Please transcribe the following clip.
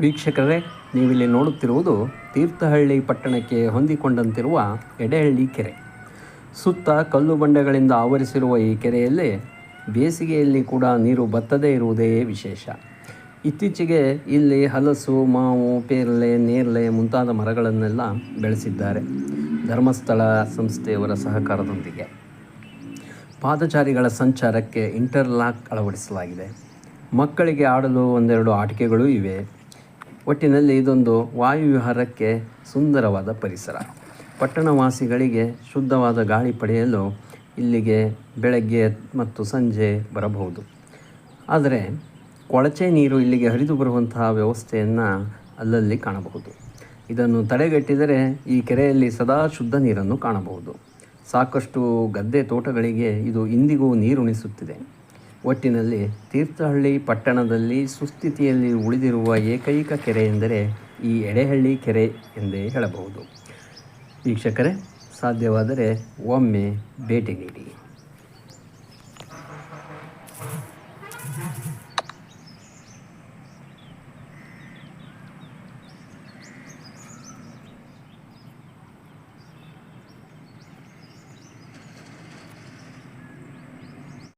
ವೀಕ್ಷಕರೇ, ನೀವಿಲ್ಲಿ ನೋಡುತ್ತಿರುವುದು ತೀರ್ಥಹಳ್ಳಿ ಪಟ್ಟಣಕ್ಕೆ ಹೊಂದಿಕೊಂಡಂತಿರುವ ಎಡೆಹಳ್ಳಿ ಕೆರೆ. ಸುತ್ತ ಕಲ್ಲು ಬಂಡೆಗಳಿಂದ ಆವರಿಸಿರುವ ಈ ಕೆರೆಯಲ್ಲಿ ಬೇಸಿಗೆಯಲ್ಲಿ ಕೂಡ ನೀರು ಬತ್ತದೇ ಇರುವುದೇ ವಿಶೇಷ. ಇತ್ತೀಚೆಗೆ ಇಲ್ಲಿ ಹಲಸು, ಮಾವು ಪೇರಲೆ ನೇರಳೆ ಮುಂತಾದ ಮರಗಳನ್ನೆಲ್ಲ ಬೆಳೆಸಿದ್ದಾರೆ. ಧರ್ಮಸ್ಥಳ ಸಂಸ್ಥೆಯವರ ಸಹಕಾರದೊಂದಿಗೆ. ಪಾದಚಾರಿಗಳ ಸಂಚಾರಕ್ಕೆ ಇಂಟರ್ಲಾಕ್ ಅಳವಡಿಸಲಾಗಿದೆ. ಮಕ್ಕಳಿಗೆ ಆಡಲು ಒಂದೆರಡು ಆಟಿಕೆಗಳು ಇವೆ. ಒಟ್ಟಿನಲ್ಲಿ ಇದೊಂದು ವಾಯುವಿಹಾರಕ್ಕೆ ಸುಂದರವಾದ ಪರಿಸರ. ಪಟ್ಟಣವಾಸಿಗಳಿಗೆ ಶುದ್ಧವಾದ ಗಾಳಿ ಪಡೆಯಲು ಇಲ್ಲಿಗೆ ಬೆಳಗ್ಗೆ ಮತ್ತು ಸಂಜೆ ಬರಬಹುದು. ಆದರೆ ಕೊಳಚೆ ನೀರು ಇಲ್ಲಿಗೆ ಹರಿದು ಬರುವಂತಹ ವ್ಯವಸ್ಥೆಯನ್ನು ಅಲ್ಲಲ್ಲಿ ಕಾಣಬಹುದು. ಇದನ್ನು ತಡೆಗಟ್ಟಿದರೆ ಈ ಕೆರೆಯಲ್ಲಿ ಸದಾ ಶುದ್ಧ ನೀರನ್ನು ಕಾಣಬಹುದು. ಸಾಕಷ್ಟು ಗದ್ದೆ ತೋಟಗಳಿಗೆ ಇದು ಇಂದಿಗೂ ನೀರುಣಿಸುತ್ತಿದೆ. ಒಟ್ಟಿನಲ್ಲಿ ತೀರ್ಥಹಳ್ಳಿ ಪಟ್ಟಣದಲ್ಲಿ ಸುಸ್ಥಿತಿಯಲ್ಲಿ ಉಳಿದಿರುವ ಏಕೈಕ ಕೆರೆ ಎಂದರೆ ಈ ಎಡೆಹಳ್ಳಿ ಕೆರೆ ಎಂದೇ ಹೇಳಬಹುದು. ವೀಕ್ಷಕರೇ, ಸಾಧ್ಯವಾದರೆ ಒಮ್ಮೆ ಭೇಟಿ ನೀಡಿ.